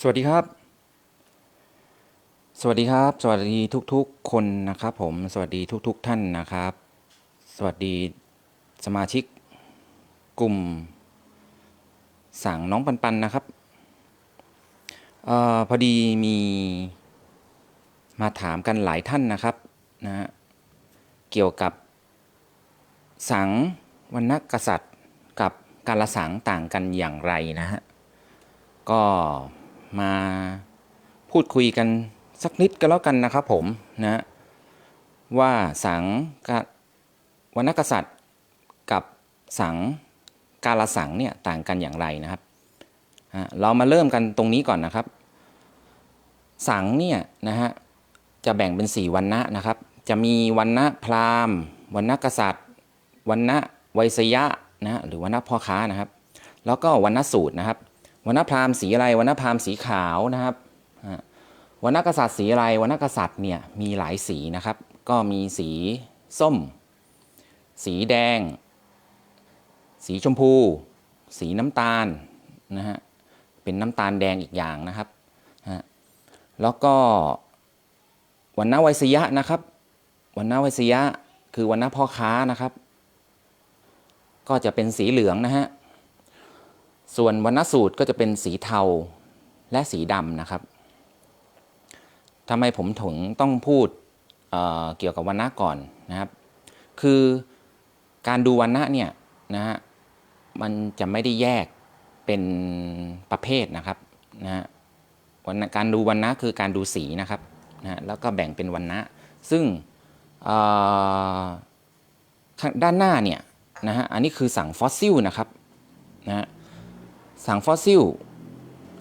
สวัสดีครับ สวัสดีครับ สวัสดีทุกๆคนนะครับผม สวัสดีทุกๆท่านนะครับ สวัสดีสมาชิก กลุ่มสั่งน้องปันปันนะครับเออพอดีมีมาถามกันหลายท่านนะครับนะฮะเกี่ยวกับ สังวรรณกษัตริย์กับการละสังต่างกันอย่างไรนะฮะก็ มาพูดคุยกันสักนิดก็แล้วกันนะครับผมนะว่าสังกวรรณกษัตริย์กับสังกาลสังเนี่ยต่างกันอย่างไรนะครับ เรามาเริ่มกันตรงนี้ก่อนนะครับ สังเนี่ยนะฮะจะแบ่งเป็นสี่วรรณะนะครับ จะมีวรรณะพราหมณ์วรรณกษัตริย์วรรณะไวยสยะนะฮะหรือวรรณะพ่อค้านะครับ แล้วก็วรรณสูตรนะครับ วรรณพราหมณ์สีอะไรวรรณพราหมณ์สีขาวนะครับอ่าวรรณกษัตริย์สีอะไรวรรณกษัตริย์เนี่ยมีหลายสีนะครับ ก็มีสีส้ม สีแดง สีชมพู สีน้ำตาลนะฮะเป็นน้ำตาลแดงอีกอย่างนะครับแล้วก็วรรณไวยสยะนะครับวรรณไวยสยะคือวรรณพ่อค้านะครับ ก็จะเป็นสีเหลืองนะฮะ ส่วนวรรณสูตรก็จะเป็นสีเทาและสีดำนะครับทำไมผมถึงต้องพูดเเกี่ยวกับวรรณะก่อนนะครับ คือการดูวรรณะเนี่ยนะฮะมันจะไม่ได้แยกเป็นประเภทนะครับนะฮะวรรณการดูวรรณะคือการดูสีนะครับนะฮะแล้วก็แบ่งเป็นวรรณะซึ่งเอ่อข้างด้านหน้าเนี่ยนะฮะอันนี้คือสั่งฟอสซิลนะครับนะฮะ สังฟอสซิล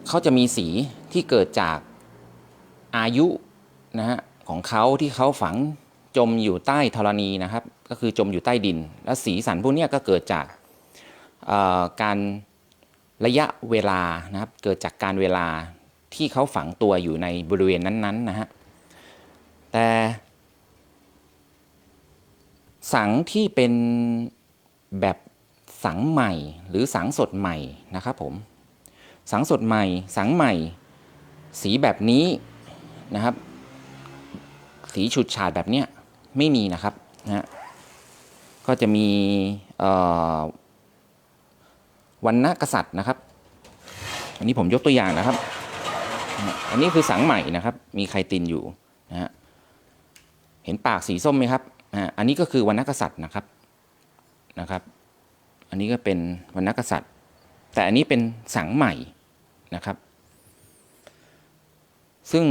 เขาจะมีสีที่เกิดจากอายุนะฮะของเขาที่เขาฝังจมอยู่ใต้ธรณีนะครับ ก็คือจมอยู่ใต้ดิน และสีสันพวกนี้ก็เกิดจากเอ่อการระยะเวลานะครับ เกิดจากการเวลาที่เขาฝังตัวอยู่ในบริเวณนั้นๆนะฮะแต่สังที่เป็นแบบ สังใหม่หรือสังสดใหม่นะครับผมสังสดใหม่ สังใหม่ สีแบบนี้นะครับ สีฉูดฉาดแบบเนี้ยไม่มีนะครับนะฮะก็จะมีวันณกษัตริย์นะครับ อันนี้ผมยกตัวอย่างนะครับ อันนี้คือสังใหม่นะครับ มีไข่ตินอยู่นะฮะเห็นปากสีส้มไหมครับอ่าอันนี้ก็คือวันณกษัตริย์นะครับนะครับ อันนี้ก็เป็นวรรณกษัตริย์ แต่อันนี้เป็นสังใหม่นะครับ ซึ่ง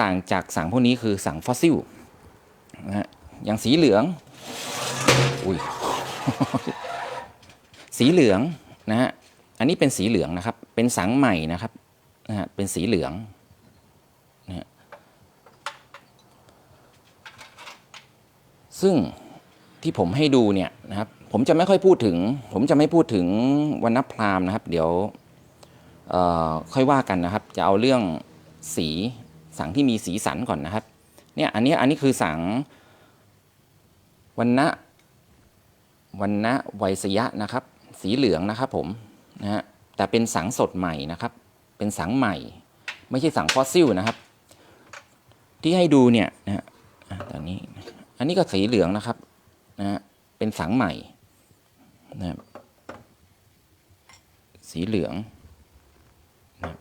ต่างจากสังพวกนี้คือสังฟอสซิลนะฮะอย่างสีเหลืองอุ้ยสีเหลืองนะฮะอันนี้เป็นสีเหลืองนะครับ เป็นสังใหม่นะครับนะฮะเป็นสีเหลืองนะฮะซึ่งที่ผมให้ดูเนี่ยนะครับ ผมจะไม่ค่อยพูดถึง ผมจะไม่พูดถึงวรรณพราหมณ์นะครับ เดี๋ยวค่อยว่ากันนะครับ จะเอาเรื่องสีสังที่มีสีสันก่อนนะครับ เนี่ยอันนี้อันนี้คือสังวรรณะวรรณะไวยสยะนะครับ สีเหลืองนะครับผมนะฮะแต่เป็นสังสดใหม่นะครับ เป็นสังใหม่ ไม่ใช่สังฟอสซิลนะครับ ที่ให้ดูเนี่ยนะฮะอะตอนนี้ อันนี้ก็สีเหลืองนะครับนะฮะเป็นสังใหม่ นะสีเหลืองนะ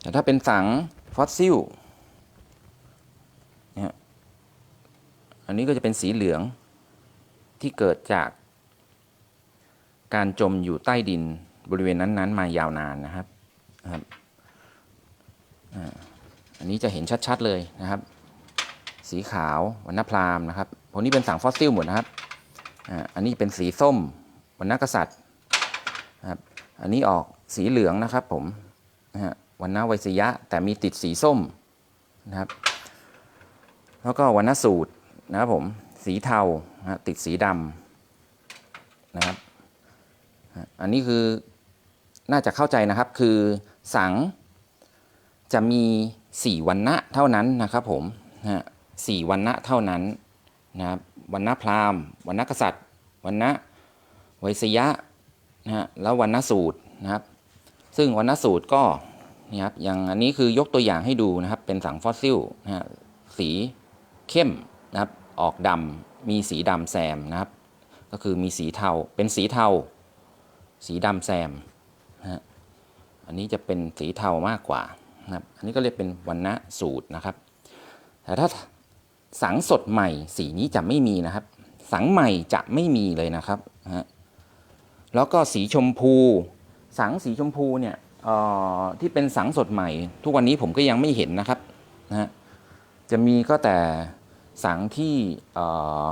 แต่ถ้าเป็นสังฟอสซิลนะอันนี้ก็จะเป็นสีเหลืองที่เกิดจาก การจมอยู่ใต้ดินบริเวณนั้น ๆ มายาวนานนะครับนะครับอันนี้จะเห็นชัด ๆ เลยนะครับ สีขาววรรณพรามนะครับพวกนี้เป็นสังฟอสซิลหมดนะครับ อันนี้เป็นสีส้มวรรณกษัตริย์นะครับอันนี้ออกสีเหลืองนะครับผมนะฮะวรรณไวยสยะแต่มีติดสีส้มนะครับ แล้วก็วรรณสูตรนะครับผมสีเทาติดสีดำนะครับอันนี้คือน่าจะเข้าใจนะครับคือสังจะมีสี่วรรณะเท่านั้นนะครับผมนะสี่วรรณะเท่านั้นนะครับ วรรณพราหมณ์วรรณกษัตริย์วรรณไวยสยะนะฮะแล้ววรรณสูตรนะครับ ซึ่งวรรณสูตรก็นี่ครับอย่างอันนี้คือยกตัวอย่างให้ดูนะครับ เป็นสังฟอสซิลนะฮะสีเข้มนะครับ ออกดำมีสีดำแซมนะครับ ก็คือมีสีเทาเป็นสีเทา สีดำแซมนะฮะอันนี้จะเป็นสีเทามากกว่านะครับ อันนี้ก็เรียกเป็นวรรณสูตรนะครับ แต่ถ้า สังสดใหม่สีนี้จะไม่มีนะครับ สังใหม่จะไม่มีเลยนะครับฮะแล้วก็สีชมพู สังสีชมพูเนี่ยเอ่อที่เป็นสังสดใหม่ ทุกวันนี้ผมก็ยังไม่เห็นนะครับนะฮะจะมีก็แต่สังที่เอ่อ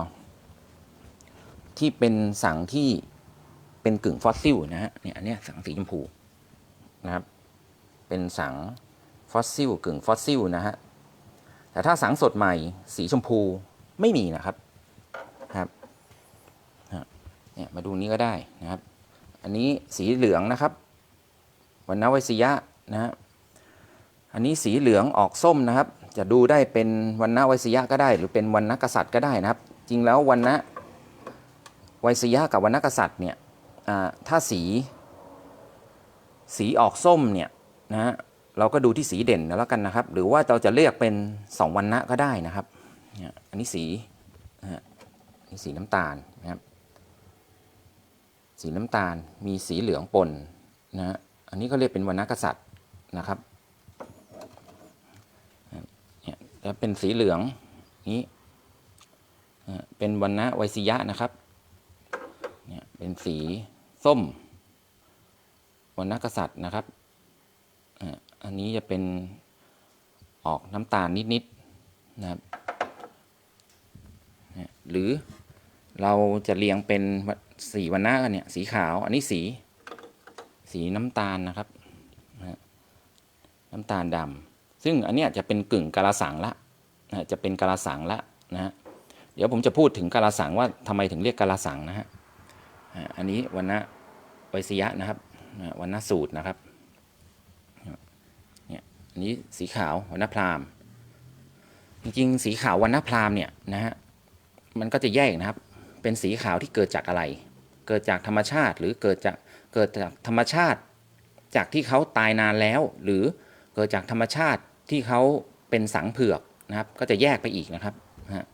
ที่เป็นสังที่เป็นกึ่งฟอสซิลนะฮะเนี่ยอันเนี้ยสังสีชมพูนะครับเป็นสังฟอสซิลกึ่งฟอสซิลนะฮะ แต่ถ้าสังสดใหม่ สีชมพูไม่มีนะครับครับเนี่ยมาดูนี้ก็ได้นะครับ อันนี้สีเหลืองนะครับวันนไวสยะนะฮะอันนี้สีเหลืองออกส้มนะครับ จะดูได้เป็นวันนไวสยะก็ได้ หรือเป็นวันนกษัตริย์ก็ได้นะครับ จริงแล้ววันนะไวสยะกับวันนกษัตริย์เนี่ยอ่าถ้าสีสีออกส้มเนี่ยนะฮะ เราก็ดูที่สีเด่นแล้วกันนะครับ หรือว่าเราจะเรียกเป็นสองวันนะก็ได้นะครับเนี่ยอันนี้สีนะฮะนี่สีน้ำตาลนะครับ สีน้ำตาลมีสีเหลืองปนนะฮะอันนี้ก็เรียกเป็นวรรณกษัตริย์นะครับเนี่ยแล้วเป็นสีเหลืองนี้อ่าเป็นวรรณไวยสิยะนะครับเนี่ยเป็นสีส้มวรรณกษัตริย์นะครับ อันนี้จะเป็นออกน้ำตาลนิดๆนะครับหรือเราจะเรียงเป็นสีวันหน้ากันเนี่ยสีขาวอันนี้สี สีน้ำตาลนะครับนะน้ำตาลดำซึ่งอันเนี้ยจะเป็นกึ่งกาลสังละนะจะเป็นกาลสังละนะฮะเดี๋ยวผมจะพูดถึงกาลสังว่าทำไมถึงเรียกกาลสังนะฮะอันนี้วันนะไวยสยะนะครับวันนะสูตรนะครับ อันนี้สีขาววันนะพราหมณ์จริงๆ สีขาววันนะพราหมณ์เนี่ยนะฮะมันก็จะแยกนะครับ เป็นสีขาวที่เกิดจากอะไร เกิดจากธรรมชาติหรือเกิดจากเกิดจากธรรมชาติ จากที่เขาตายนานแล้ว หรือเกิดจากธรรมชาติที่เขาเป็นสังเผือกนะครับ ก็จะแยกไปอีกนะครับฮะ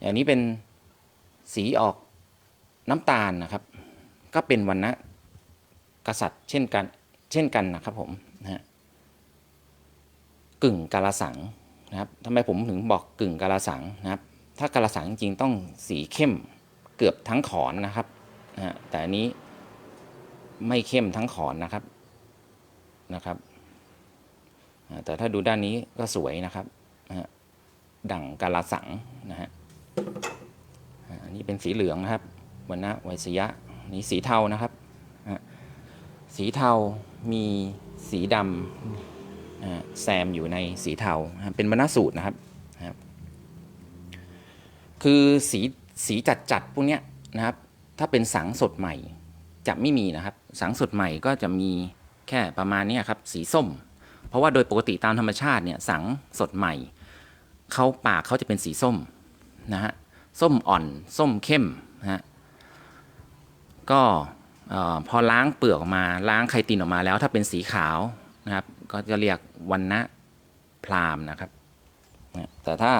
อย่างนี้เป็นสีออกน้ำตาลนะครับ ก็เป็นวันนะกษัตริย์เช่นกันเช่นกันนะครับผมนะฮะ กึ่งกาลสังนะครับทำไมผมถึงบอกกึ่งกาลสังนะครับ ถ้ากาลสังจริงๆต้องสีเข้มเกือบทั้งขอนนะครับนะแต่อันนี้ไม่เข้มทั้งขอนนะครับนะครับ แต่ถ้าดูด้านนี้ก็สวยนะครับนะดั่งกาลสังนะฮะอันนี้เป็นสีเหลืองนะครับวันนะไวยสยะนี่สีเทานะครับ สีเทามีสีดำ แซมอยู่ในสีเทาเป็นวรรณสูตรนะครับ คือสีสีจัดจัดๆพวกนี้นะครับ ถ้าเป็นสังสดใหม่จะไม่มีนะครับ สังสดใหม่ก็จะมีแค่ประมาณนี้ครับสีส้ม เพราะว่าโดยปกติตามธรรมชาติเนี่ยสังสดใหม่เขาปากเขาจะเป็นสีส้มนะฮะส้มอ่อน ส้มเข้มนะฮะก็พอล้างเปลือกออกมาล้างไคตินออกมาแล้วถ้าเป็นสีขาวนะครับ ก็จะเรียกวันนะพรามนะครับ แต่ถ้า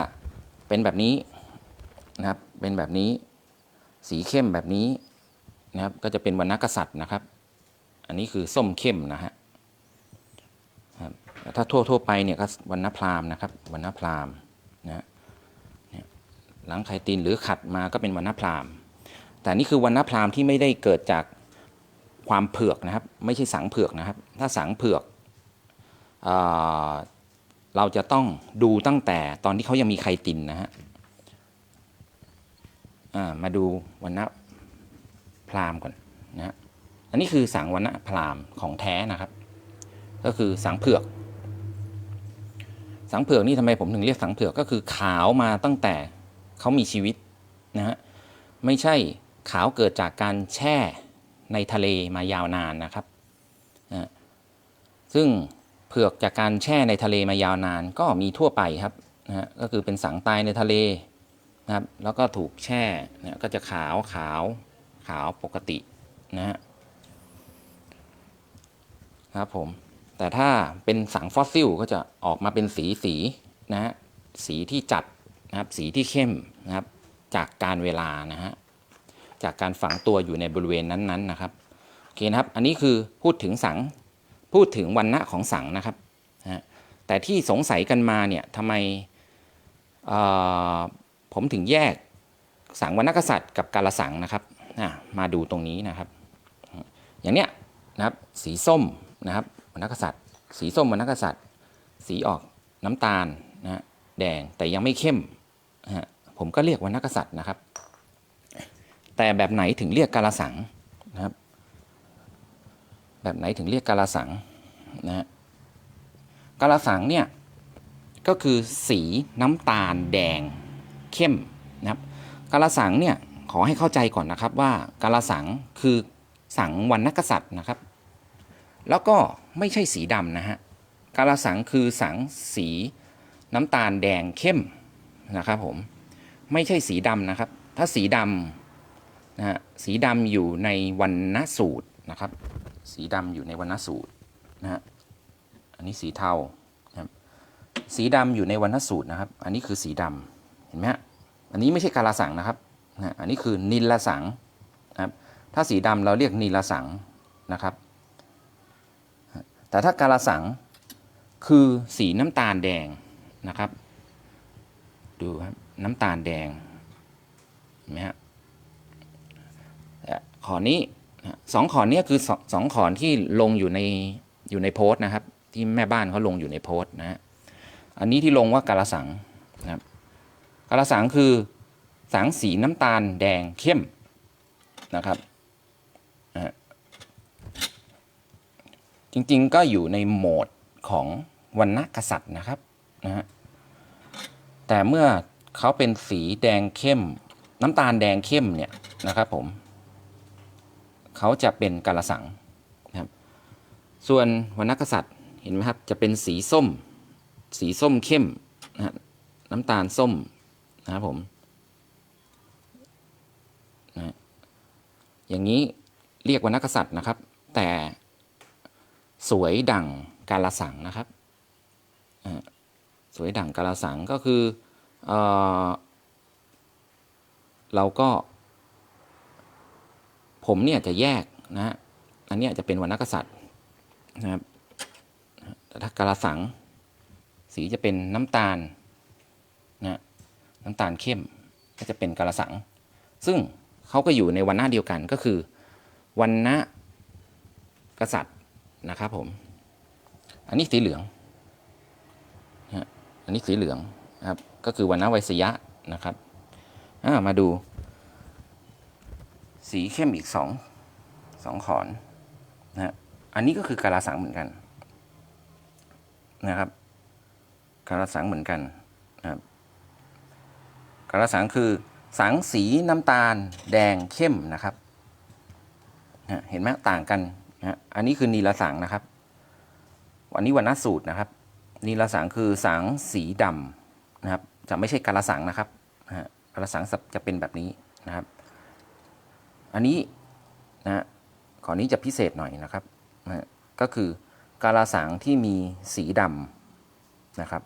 เป็นแบบนี้นะครับ เป็นแบบนี้ สีเข้มแบบนี้นะครับ ก็จะเป็นวรรณกษัตริย์นะครับ อันนี้คือส้มเข้มนะฮะแต่ถ้าทั่วทั่วไปเนี่ยก็วรรณพรามนะครับวรรณพรามนะฮะหลังไคตินหรือขัดมาก็เป็นวรรณพรามแต่นี่คือวรรณพรามที่ไม่ได้เกิดจากความเผือกนะครับ ไม่ใช่สังเผือกนะครับ ถ้าสังเผือก เเราจะต้องดูตั้งแต่ตอนที่เขายังมีไคตินนะฮะมาดูวันณะพราหมณ์ก่อนนะฮะอันนี้คือสังวันณะพราหมณ์ของแท้นะครับ ก็คือสังเผือก สังเผือกนี่ทำไมผมถึงเรียกสังเผือกก็คือขาวมาตั้งแต่เขามีชีวิตนะฮะไม่ใช่ขาวเกิดจากการแช่ในทะเลมายาวนานนะครับนะซึ่ง เผือกจากการแช่ในทะเลมายาวนาน ก็มีทั่วไปครับนะฮะก็คือเป็นสังตายในทะเลนะครับ แล้วก็ถูกแช่เนี่ยก็จะขาวขาวขาวปกตินะฮะครับผมแต่ถ้าเป็นสังฟอสซิลก็จะออกมาเป็นสีสีนะฮะสีที่จัดนะครับสีที่เข้มนะครับจากการเวลานะฮะจากการฝังตัวอยู่ในบริเวณนั้นๆนะครับโอเคนะครับ อันนี้คือพูดถึงสัง พูดถึงวันณะของสังนะครับนะแต่ที่สงสัยกันมาเนี่ยทำไมผมถึงแยกสังวรรณกษัตริย์กับกาลสังนะครับมาดูตรงนี้นะครับ อย่างเนี้ยนะครับสีส้มนะครับวรรณกษัตริย์ สีส้มวรรณกษัตริย์ สีออกน้ำตาลนะฮะแดงแต่ยังไม่เข้มนะฮะผมก็เรียกวรรณกษัตริย์นะครับ แต่แบบไหนถึงเรียกกาลสังนะครับ แบบไหนถึงเรียกกาลสังนะฮะกาลสังเนี่ยก็คือสีน้ำตาลแดงเข้มนะครับกาลสังเนี่ยขอให้เข้าใจก่อนนะครับว่ากาลสังคือสังวรรณกษัตริย์นะครับ แล้วก็ไม่ใช่สีดำนะฮะกาลสังคือสังสีน้ำตาลแดงเข้มนะครับผมไม่ใช่สีดำนะครับ ถ้าสีดำนะฮะสีดำอยู่ในวรรณสูตรนะครับ สีดำอยู่ในวรรณสูตรนะฮะอันนี้สีเทานะครับสีดำอยู่ในวรรณสูตรนะครับ อันนี้คือสีดำเห็นไหมฮะอันนี้ไม่ใช่กาลสังนะครับนะอันนี้คือนิลสังนะครับถ้าสีดำเราเรียกนิลสังนะครับ แต่ถ้ากาลสังคือสีน้ำตาลแดงนะครับ ดูครับน้ำตาลแดงเห็นไหมฮะขอนี้ สองขอนนี้คือสองสองขอนที่ลงอยู่ในอยู่ในโพสต์นะครับ ที่แม่บ้านเขาลงอยู่ในโพสต์นะฮะอันนี้ที่ลงว่ากาลสังนะครับกาลสังคือสังสีน้ำตาลแดงเข้มนะครับจริงๆก็อยู่ในโหมดของวรรณกษัตริย์นะครับนะฮะแต่เมื่อเขาเป็นสีแดงเข้ม น้ำตาลแดงเข้มเนี่ยนะครับผม เขาจะเป็นกาลสังนะครับส่วนวรรณกษัตริย์เห็นไหมครับจะเป็นสีส้ม สีส้มเข้มนะน้ำตาลส้มนะครับผมนะอย่างนี้เรียกวรรณกษัตริย์นะครับ แต่สวยดั่งกาลสังนะครับสวยดั่งกาลสังก็คือเออเราก็ ผมเนี่ยจะแยกนะฮะอันนี้จะเป็นวรรณกษัตริย์นะครับถ้ากาลสัง สีจะเป็นน้ำตาลนะน้ำตาลเข้มก็จะเป็นกาลสัง ซึ่งเขาก็อยู่ในวันหน้าเดียวกันก็คือวันณะกษัตริย์นะครับผม อันนี้สีเหลืองนะฮะอันนี้สีเหลืองนะครับ ก็คือวันนไวยสยะนะครับมาดู สีเข้มอีกสองสองขอนนะฮะอันนี้ก็คือกาลสังเหมือนกันนะครับกาลสังเหมือนกันนะครับกาลสังคือสังสีน้ำตาลแดงเข้มนะครับนะเห็นไหมต่างกันนะฮะอันนี้คือนีลสังนะครับวันนี้วันนสูตรนะครับนีลสังคือสังสีดำนะครับจะไม่ใช่กาลสังนะครับนะฮะกาลสังจะเป็นแบบนี้นะครับ อันนี้นะฮะขอนี้จะพิเศษหน่อยนะครับนะก็คือกาลสังที่มีสีดำนะครับ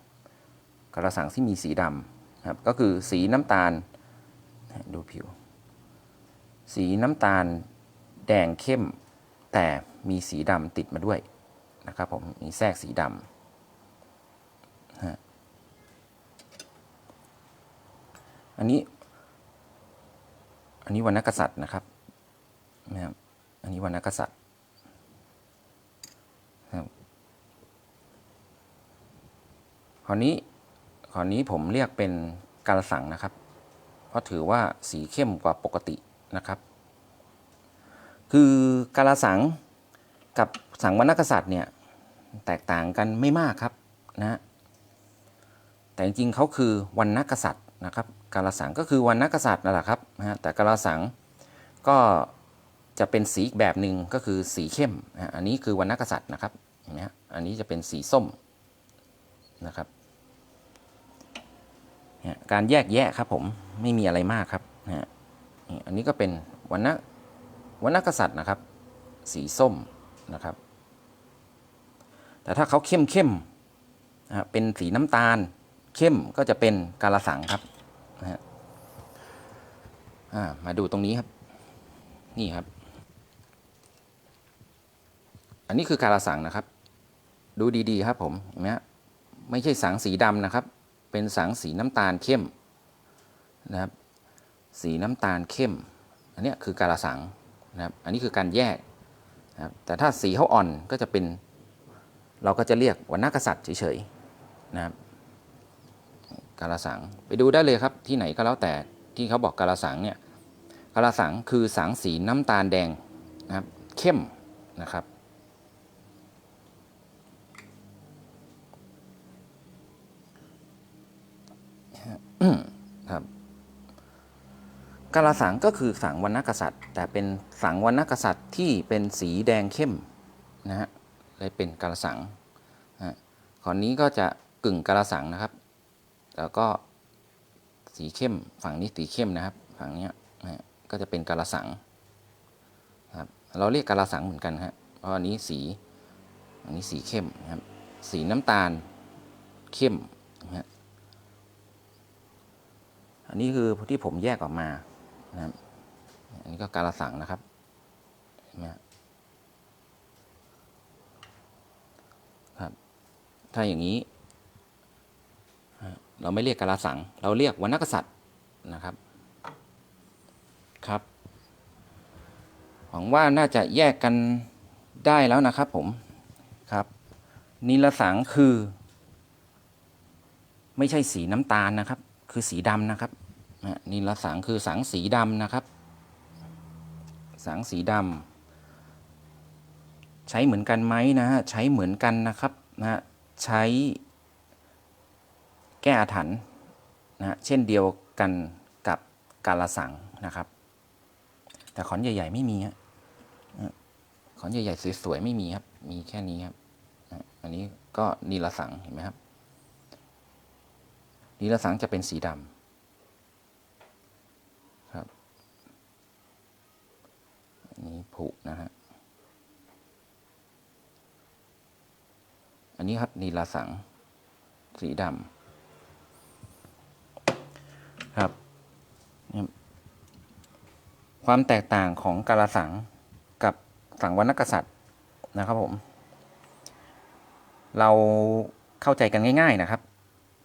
กาลสังที่มีสีดำครับก็คือสีน้ำตาลดูผิว สีน้ำตาลแดงเข้ม แต่มีสีดำติดมาด้วยนะครับผมมีแทรกสีดำนะฮะอันนี้ อันนี้วรรณกษัตริย์นะครับ นะครับอันนี้วรรณกษัตริย์ครับคราวนี้คราวนี้ผมเรียกเป็นกาลสังนะครับ เพราะถือว่าสีเข้มกว่าปกตินะครับ คือกาลสังกับสังวรรณกษัตริย์เนี่ยแตกต่างกันไม่มากครับนะฮะแต่จริงๆเขาคือวรรณกษัตริย์นะครับ กาลสังก็คือวรรณกษัตริย์นั่นแหละครับนะฮะแต่กาลสังก็ จะเป็นสีอีกแบบหนึ่งก็คือสีเข้มนะฮะอันนี้คือวรรณกษัตริย์นะครับเห็นไหมอันนี้จะเป็นสีส้มนะครับการแยกแยะครับผมไม่มีอะไรมากครับนะอันนี้ก็เป็นวรรณวรรณกษัตริย์นะครับ สีส้มนะครับ แต่ถ้าเขาเข้มเข้มนะเป็นสีน้ำตาลเข้มก็จะเป็นกาลสังครับนะฮะมาดูตรงนี้ครับ นี่ครับ อั นนี้คือกาลสังนะครับ ดูดีๆครับผมเห็นไหมฮะไม่ใช่สังสีดำนะครับ เป็นสังสีน้ำตาลเข้มนะครับ สีน้ำตาลเข้ม อันนี้คือกาลสังนะครับ อันนี้คือการแยกนะครับแต่ถ้าสีเขาอ่อนก็จะเป็น เราก็จะเรียกวรรณกษัตริย์เฉยๆนะครับกาลสังไปดูได้เลยครับที่ไหนก็แล้วแต่ที่เขาบอกกาลสังเนี่ยกาลสังคือสังสีน้ำตาลแดงนะครับเข้มนะครับ กาลสังก็คือสังวรรณกษัตริย์ แต่เป็นสังวรรณกษัตริย์ที่เป็นสีแดงเข้มนะฮะเลยเป็นกาลสังนะขอนนี้ก็จะกึ่งกาลสังนะครับ แล้วก็สีเข้มฝั่งนี้สีเข้มนะครับ ฝั่งนี้นะก็จะเป็นกาลสังครับเราเรียกกาลสังเหมือนกันฮะเพราะอันนี้สีอันนี้สีเข้มนะครับสีน้ำตาลเข้มนะฮะอันนี้คือที่ผมแยกออกมา นะครับอันนี้ก็การละสังนะครับเห็นไหมครับ ถ้าอย่างนี้ เราไม่เรียกการละสังเราเรียกวรรณกษัตริย์นะครับครับหวังว่าน่าจะแยกกันได้แล้วนะครับผมครับนิลสังคือ ไม่ใช่สีน้ำตาลนะครับ คือสีดำนะครับ นะนิลสังคือสังสีดำนะครับ สังสีดำใช้เหมือนกันไหมนะฮะใช้เหมือนกันนะครับนะฮะใช้แก้อาถรรพ์นะฮะเช่นเดียวกันกับกาลสังนะครับ แต่ขอนใหญ่ ๆ ไม่มีฮะขอนใหญ่ ๆ สวย ๆ ไม่มีครับ มีแค่นี้ครับอันนี้ก็นิลสังเห็นไหมครับนิรสังจะเป็นสีดำครับ อั นี้ผุนะฮะ อันนี้ครับนีลาสัง สีดำครับ ความแตกต่างของกาลสังกับสังวรรณกษัตริย์นะครับผม เราเข้าใจกันง่าย ๆนะครับ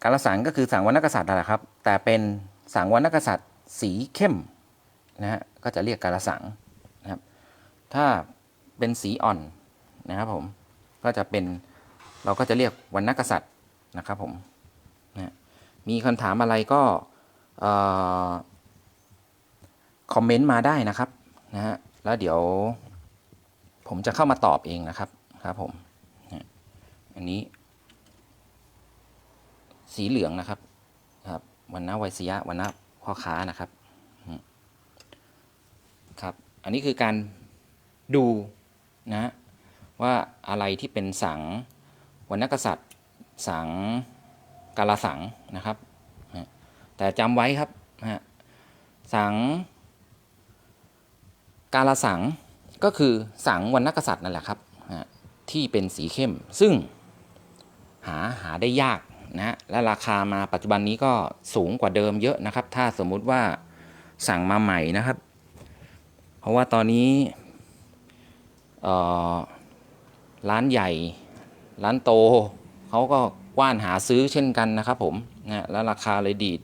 กาลสังก็คือสังวรรณกษัตริย์นั่นแหละครับ แต่เป็นสังวรรณกษัตริย์สีเข้มนะฮะก็จะเรียกกาลสัง ถ้าเป็นสีอ่อนนะครับผมก็จะเป็นเราก็จะเรียกวรรณกษัตริย์นะครับผมนะมีคำถามอะไรก็คอมเมนต์มาได้นะครับนะฮะแล้วเดี๋ยวผมจะเข้ามาตอบเองนะครับครับผมนะอันนี้ สีเหลืองนะครับครับวันนะไวสยะวันนะพ่อค้านะครับครับ อันนี้คือการ ดูนะว่าอะไรที่เป็นสังวรรณกษัตริย์ สังกาลสังนะครับ แต่จำไว้ครับนะฮะสังกาลสังก็คือสังวรรณกษัตริย์นั่นแหละครับที่เป็นสีเข้ม ซึ่งหาหาได้ยากนะและราคามาปัจจุบันนี้ก็สูงกว่าเดิมเยอะนะครับ ถ้าสมมุติว่าสั่งมาใหม่นะครับ เพราะว่าตอนนี้ ร้านใหญ่ ร้านโตเขาก็กว้านหาซื้อเช่นกันนะครับผมนะแล้วราคาเลยดีด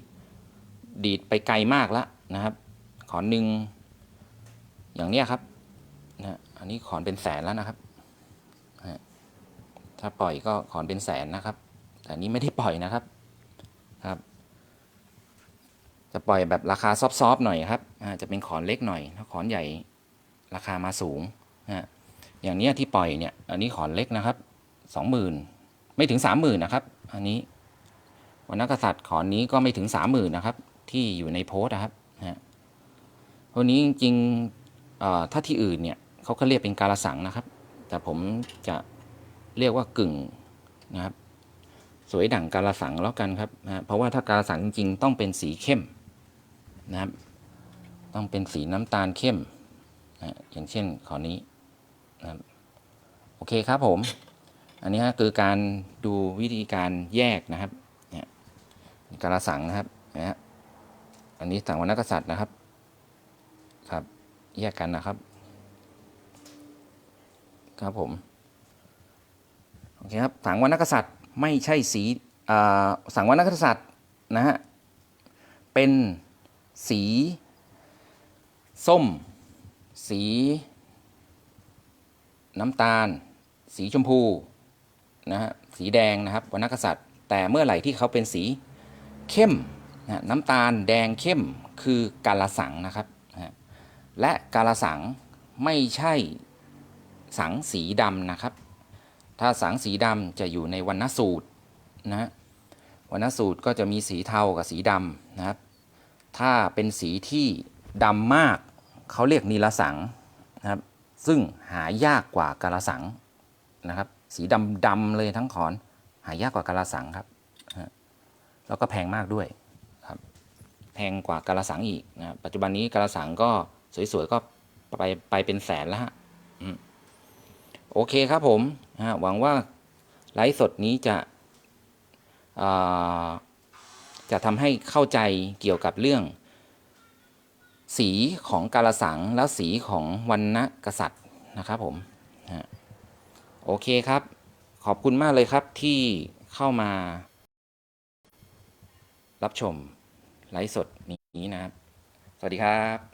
ดีดไปไกลมากแล้วนะครับ ขอนหนึ่งอย่างเนี้ยครับนะอันนี้ขอนเป็นแสนแล้วนะครับนะถ้าปล่อยก็ขอนเป็นแสนนะครับ แต่นี้ไม่ได้ปล่อยนะครับครับ จะปล่อยแบบราคาซอฟๆหน่อยครับจะเป็นขอนเล็กหน่อยถ้าขอนใหญ่ราคามาสูงนะ อย่างนี้ที่ปล่อยเนี่ย อันนี้ขอนเล็กนะครับสองหมื่นไม่ถึงสามหมื่นนะครับ อันนี้วรรณกษัตริย์ขอนนี้ก็ไม่ถึงสามหมื่นนะครับ ที่อยู่ในโพสนะครับฮะวกนี้จริงๆถ้าที่อื่นเนี่ยเขาก็เรียกเป็นกาลสังนะครับ แต่ผมจะเรียกว่ากึ่งนะครับ สวยดั่งกาลสังแล้วกันครับนะเพราะว่าถ้ากาลสังจริงๆต้องเป็นสีเข้มนะครับ ต้องเป็นสีน้ำตาลเข้มนะอย่างเช่นขอนี้ นะครับโอเคครับผม อันนี้คือการดูวิธีการแยกนะครับเนี่ยกาลสังนะครับนะฮะอันนี้สังวรรณกษัตริย์นะครับครับ แยกกันนะครับ ครับผมโอเคครับสังวรรณกษัตริย์ไม่ใช่สีอ่าสังวรรณกษัตริย์นะฮะเป็นสีส้ม สี น้ำตาล สีชมพูนะฮะสีแดงนะครับวรรณกษัตริย์ แต่เมื่อไหร่ที่เขาเป็นสีเข้มนะน้ำตาลแดงเข้มคือกาลสังนะครับนะและกาลสังไม่ใช่สังสีดำนะครับ ถ้าสังสีดำจะอยู่ในวรรณสูตรนะฮะวรรณสูตรก็จะมีสีเทากับสีดำนะครับ ถ้าเป็นสีที่ดำมากเขาเรียกนีลสังนะครับ ซึ่งหายากกว่ากาลสังนะครับ สีดำดำเลยทั้งขอน หายากกว่ากาลสังครับ แล้วก็แพงมากด้วยครับ แพงกว่ากาลสังอีกนะปัจจุบันนี้กาลสังก็สวยๆก็ไปไปเป็นแสนแล้วฮะโอเคครับผมนะหวังว่าไลฟ์สดนี้จะจะทำให้เข้าใจเกี่ยวกับเรื่อง สีของกาลสังแล้วสีของวันณกษัตริย์นะครับผมนะฮะโอเคครับ ขอบคุณมากเลยครับที่เข้ามา รับชมไลฟ์สดนี้นะครับ สวัสดีครับ